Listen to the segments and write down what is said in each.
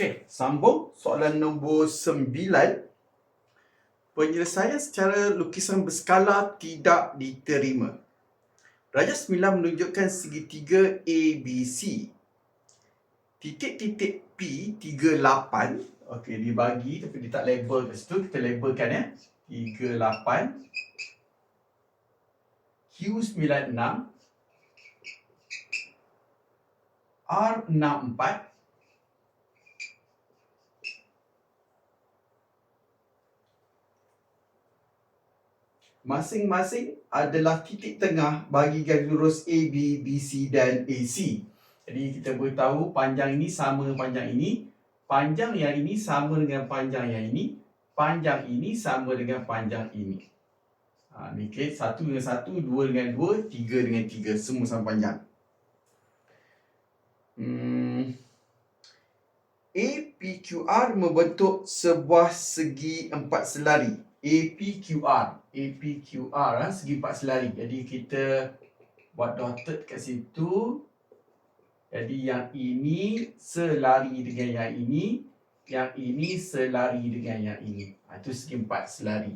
Okey, sambung soalan nombor sembilan. Penyelesaian secara lukisan berskala tidak diterima. Raja sembilan menunjukkan segitiga ABC. Titik-titik P 38. Okey, dibagi tapi dia tak label kat situ. Kita labelkan ya. 38 Q96 R64 masing-masing adalah titik tengah bagi garis lurus AB, BC dan AC. Jadi kita boleh tahu panjang ini sama dengan panjang ini, panjang yang ini sama dengan panjang yang ini, panjang ini sama dengan panjang ini. Ha, okay. satu dengan satu, dua dengan dua, tiga dengan tiga, semua sama panjang. Hmm. APQR membentuk sebuah segi empat selari. APQR. APQR ha, segi empat selari. Jadi kita buat dotted kat situ. Jadi yang ini selari dengan yang ini. Yang ini selari dengan yang ini. Ha, itu segi empat selari.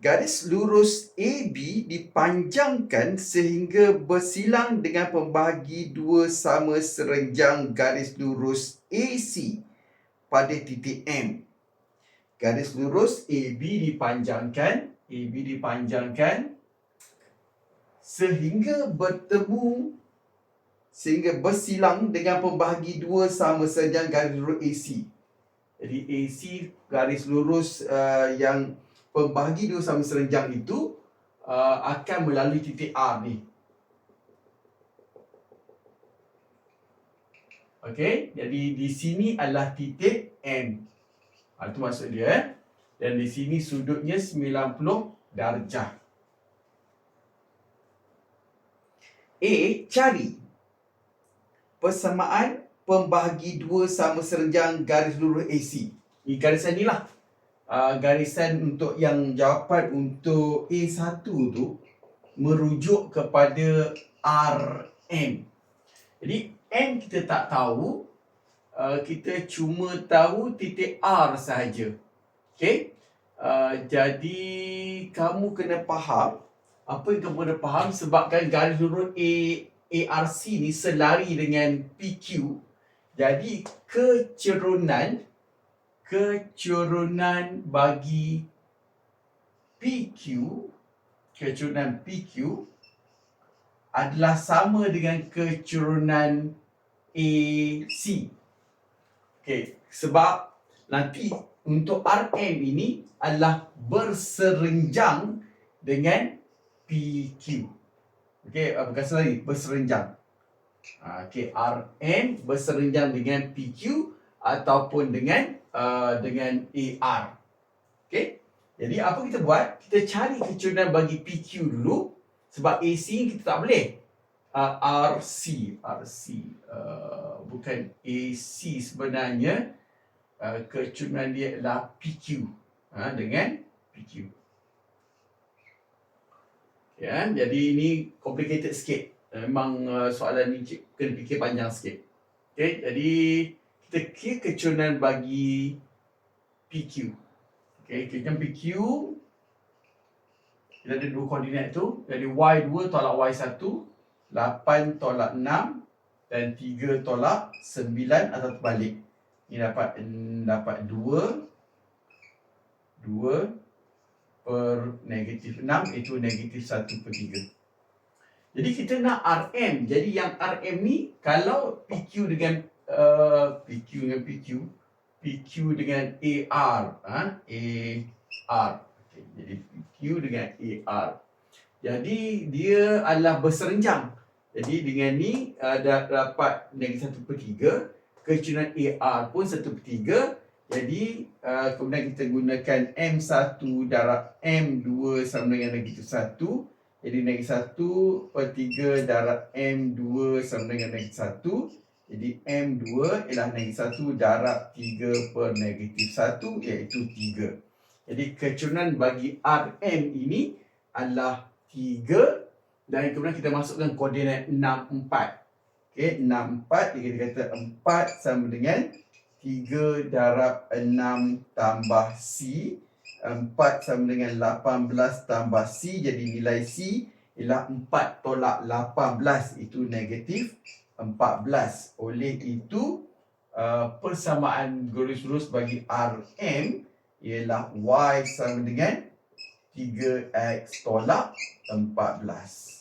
Garis lurus AB dipanjangkan sehingga bersilang dengan pembahagi dua sama serenjang garis lurus AC pada titik M. Garis lurus AB dipanjangkan, AB dipanjangkan sehingga bertemu sehingga bersilang dengan pembahagi dua sama serenjang garis lurus AC. Jadi AC garis lurus uh, yang pembahagi dua sama serenjang itu uh, akan melalui titik R ni. Okey, jadi di sini adalah titik M. Ha, itu maksud dia. Eh? Dan di sini sudutnya 90 darjah. A. Cari persamaan pembahagi dua sama serenjang garis lurus AC. Ini garisan ni lah uh, garisan untuk yang jawapan untuk A1 tu merujuk kepada RM. Jadi M kita tak tahu, uh, kita cuma tahu titik R sahaja. Okay? Uh, jadi kamu kena faham apa yang kamu kena faham sebabkan garis lurus A ARC ni selari dengan PQ. Jadi kecerunan kecurunan bagi PQ kecurunan PQ adalah sama dengan kecurunan AC. Okey, sebab nanti untuk RM ini adalah berserenjang dengan PQ. Okey, uh, bukan selari, berserenjang. Ah, okey, RM berserenjang dengan PQ ataupun dengan uh, dengan AR. Okey. Jadi apa kita buat? Kita cari kecurangan bagi PQ dulu sebab AC kita tak boleh. Uh, RC, RC uh, bukan AC sebenarnya uh, kecurangan dia adalah PQ uh, dengan PQ. Ya, jadi ini complicated sikit. Memang uh, soalan ni kena fikir panjang sikit. Okey, jadi kita kira kecurangan bagi PQ. Okay, kita PQ. Kita ada dua koordinat tu. Jadi Y2 tolak Y1. 8 tolak 6. Dan 3 tolak 9 atau terbalik. Ini dapat dapat 2. 2 per negatif 6. Itu negatif 1 per 3. Jadi kita nak RM. Jadi yang RM ni kalau PQ dengan uh, PQ dengan PQ PQ dengan AR ha? AR okay. jadi PQ dengan AR jadi dia adalah berserenjang jadi dengan ni uh, dapat negatif satu per tiga. Kecurangan AR pun satu per tiga. Jadi uh, kemudian kita gunakan M1 darab M2 sama dengan negatif 1 jadi negatif 1 per 3 darab M2 sama dengan negatif 1 jadi M2 ialah negatif 1 darab 3 per negatif 1 iaitu 3. Jadi kecurangan bagi RM ini adalah 3 dan kemudian kita masukkan koordinat 6, 4. Okey, 6 4 dia kata 4 sama dengan 3 darab 6 tambah C. 4 sama dengan 18 tambah C. Jadi nilai C ialah 4 tolak 18. Itu negatif 14. Oleh itu, uh, persamaan garis lurus bagi RM ialah Y sama dengan 3X tolak 14.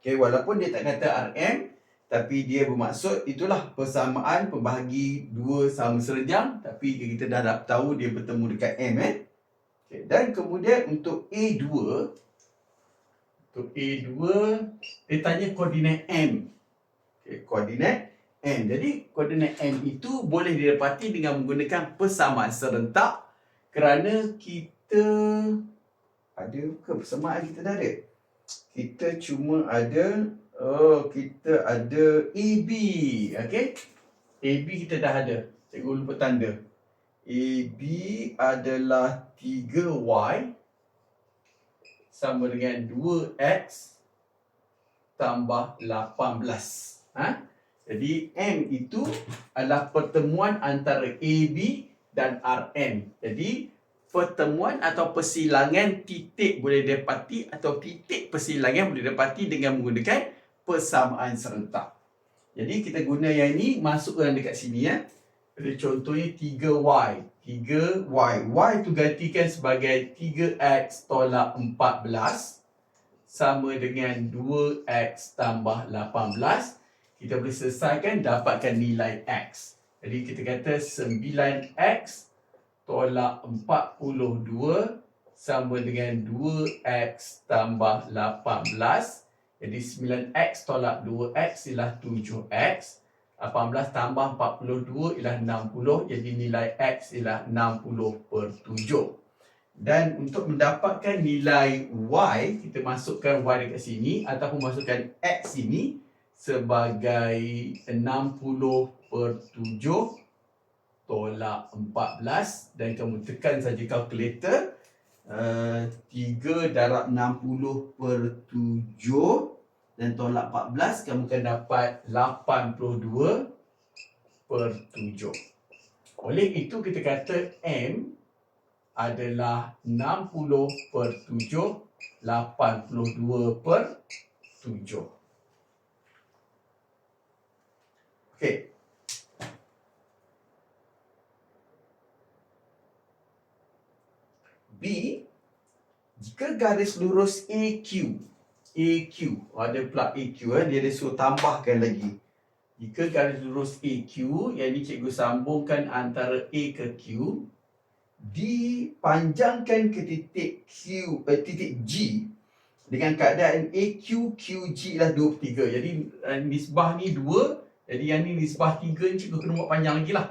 Okay, walaupun dia tak kata RM, tapi dia bermaksud itulah persamaan pembahagi dua sama serjang. Tapi kita dah dapat tahu dia bertemu dekat M. Eh? Okay, dan kemudian untuk A2, untuk A2, dia tanya koordinat M. Okay, koordinat M. Jadi koordinat M itu boleh didapati dengan menggunakan persamaan serentak kerana kita ada ke persamaan kita dah ada? Kita cuma ada oh kita ada AB okey? AB kita dah ada. Cikgu lupa tanda. AB adalah 3Y sama dengan 2X tambah 18 ha? Jadi M itu adalah pertemuan antara AB dan RM jadi pertemuan atau persilangan titik boleh dapati atau titik persilangan boleh dapati dengan menggunakan persamaan serentak. Jadi kita guna yang ini masukkan dekat sini ya. Jadi contohnya 3y. 3y. y tu gantikan sebagai 3x tolak 14 sama dengan 2x tambah 18. Kita boleh selesaikan dapatkan nilai x. Jadi kita kata 9x tolak 42 sama dengan 2x tambah 18. Jadi 9x tolak 2x ialah 7x. 18 tambah 42 ialah 60. Jadi nilai x ialah 60 per 7. Dan untuk mendapatkan nilai y, kita masukkan y dekat sini ataupun masukkan x ini sebagai 60 per 7 tolak 14 dan kamu tekan saja kalkulator uh, 3 darab 60 per 7 dan tolak 14 kamu akan dapat 82 per 7 oleh itu kita kata M adalah 60 per 7 82 per 7 Okay, B jika garis lurus AQ AQ ada plug AQ eh dia ada suruh tambahkan lagi. Jika garis lurus AQ yang ni cikgu sambungkan antara A ke Q dipanjangkan ke titik Q eh, titik G dengan keadaan AQ QG lah 23 jadi uh, nisbah ni 2 jadi yang ni nisbah 3 ni cikgu kena buat panjang lagi lah.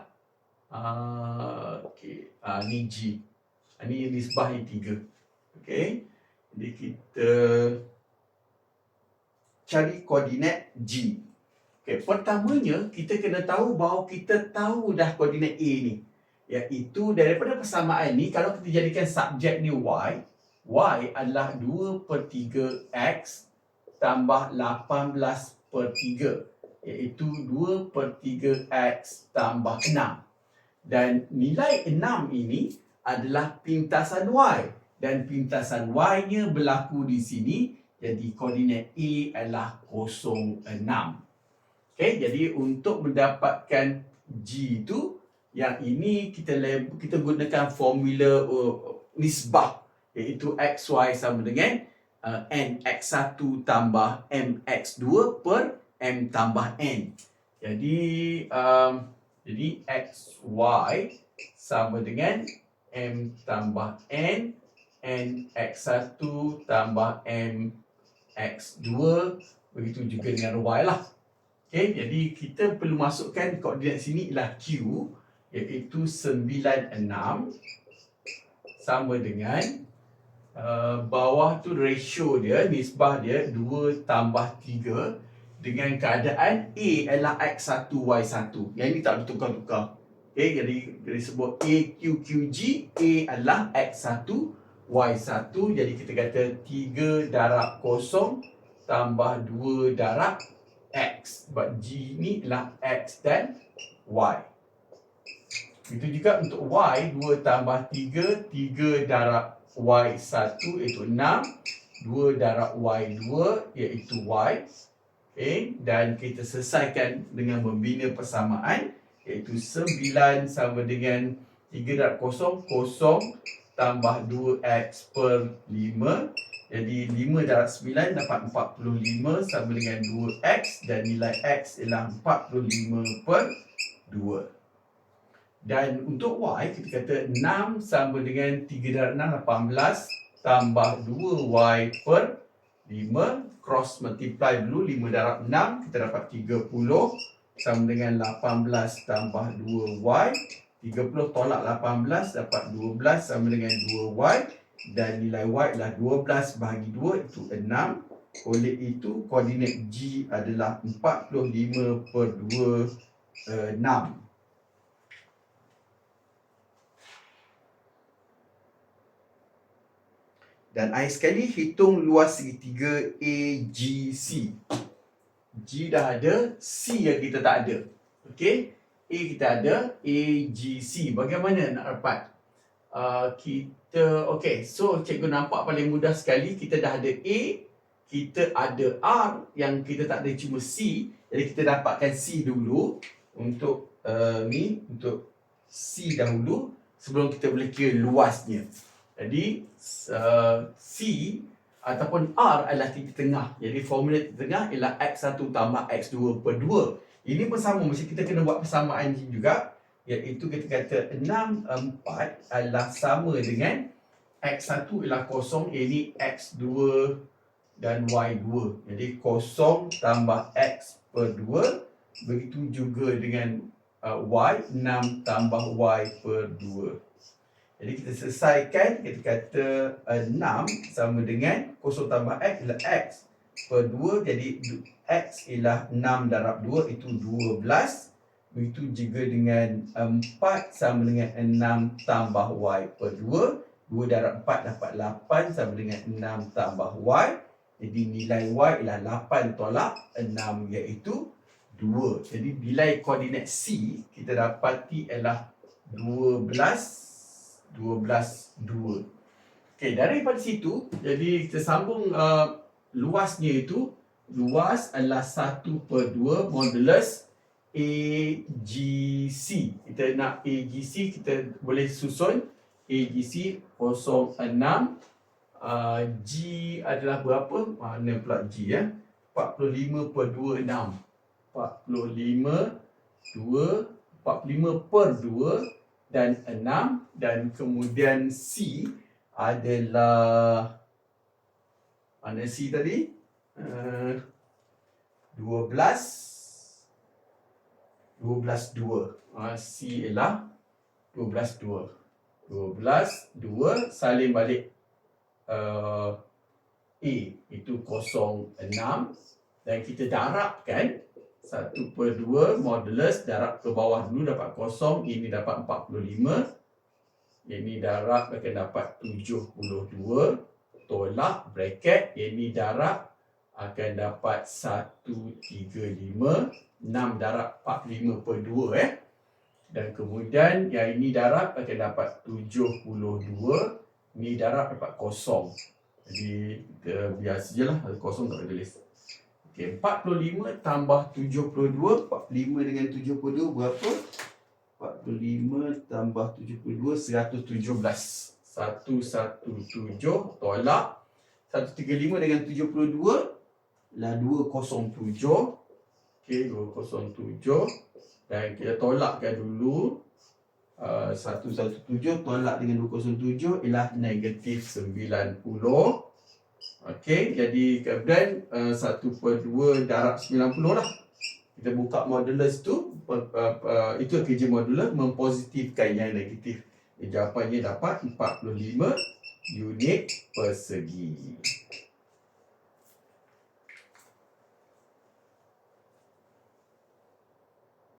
Uh, okay. uh, ni G ini nisbah yang tiga. Okey. Jadi kita cari koordinat G. Okey, pertamanya kita kena tahu bahawa kita tahu dah koordinat A ni. Iaitu daripada persamaan ni kalau kita jadikan subjek ni Y, Y adalah 2 per 3 X tambah 18 per 3 iaitu 2 per 3 X tambah 6. Dan nilai 6 ini adalah pintasan Y dan pintasan Y-nya berlaku di sini jadi koordinat A adalah 06. Okey, jadi untuk mendapatkan G itu yang ini kita kita gunakan formula uh, nisbah iaitu XY sama dengan uh, NX1 tambah MX2 per M tambah N. Jadi um, jadi XY sama dengan M tambah N N X1 tambah M X2 Begitu juga dengan Y lah. Okay, Jadi kita perlu masukkan koordinat sini ialah Q Iaitu 96 Sama dengan uh, Bawah tu ratio dia Nisbah dia 2 tambah 3 Dengan keadaan A adalah X1 Y1 Yang ini tak bertukar-tukar Okay, jadi kita sebut A, Q, Q, G. A adalah X1, Y1 jadi kita kata 3 darab kosong tambah 2 darab X. Sebab G ni adalah X dan Y. Itu juga untuk Y 2 tambah 3, 3 darab Y1 iaitu 6, 2 darab Y2 iaitu Y. Okay. Dan kita selesaikan dengan membina persamaan iaitu 9 sama dengan 3 darab kosong, kosong tambah 2x per 5 jadi 5 darab 9 dapat 45 sama dengan 2x dan nilai x ialah 45 per 2 dan untuk y kita kata 6 sama dengan 3 darab 6 18 tambah 2y per 5 cross multiply dulu 5 darab 6 kita dapat 30 sama dengan 18 tambah 2y 30 tolak 18 dapat 12 sama dengan 2y dan nilai y adalah 12 bahagi 2 itu 6 oleh itu koordinat g adalah 45 per 2 uh, 6 dan akhir sekali hitung luas segitiga AGC G dah ada, C yang kita tak ada Okey A kita ada A, G, C. Bagaimana nak dapat? Uh, kita, okay. So, cikgu nampak paling mudah sekali. Kita dah ada A. Kita ada R yang kita tak ada cuma C. Jadi, kita dapatkan C dulu. Untuk uh, ni, untuk C dahulu. Sebelum kita boleh kira luasnya. Jadi, uh, C ataupun R adalah titik tengah. Jadi, formula titik tengah ialah X1 tambah X2 per 2. Ini pun sama, mesti kita kena buat persamaan juga iaitu kita kata 6, 4 adalah sama dengan X1 ialah kosong, ini X2 dan Y2 jadi kosong tambah X per 2 begitu juga dengan uh, Y 6 tambah Y per 2 jadi kita selesaikan, kita kata uh, 6 sama dengan kosong tambah X ialah X. Per 2 jadi x ialah 6 darab 2 itu 12 begitu juga dengan 4 sama dengan 6 tambah y per 2 2 darab 4 dapat 8 sama dengan 6 tambah y. Jadi nilai y ialah 8 tolak 6 iaitu 2 jadi nilai koordinat c kita dapati ialah 12 12 2 Okey, daripada situ, jadi kita sambung uh, luasnya itu luas adalah 1 per 2 modulus AGC. Kita nak AGC, kita boleh susun AGC 06. Uh, G adalah berapa? Mana pula G ya? 45 per 2, 6. 45, 2, 45 per 2 dan 6. Dan kemudian C adalah mana C tadi? Uh, 12 12 2. Uh, C ialah 12 2. 12 2 salin balik uh, A itu 0 6 dan kita darabkan 1 per 2 modulus darab ke bawah dulu dapat 0 ini dapat 45 ini darab akan dapat 72 tolak bracket yang ni darab akan dapat 135 6 darab 45 per 2 eh. Dan kemudian yang ini darab akan dapat 72 ni darab dapat kosong. Jadi kita biasa je lah kosong tak boleh tulis Okay, 45 tambah 72 45 dengan 72 berapa? 45 tambah 72 117 117 tolak. 135 dengan 72 lah 207 okey 207 dan kita tolakkan dulu. Uh, 117 tolak dengan 207 ialah negatif 90 okey jadi kemudian uh, 1 per 2 darab 90 lah kita buka modulus tu uh, uh, itu kerja modulus mempositifkan yang negatif Jawapannya dapat 45 unit persegi.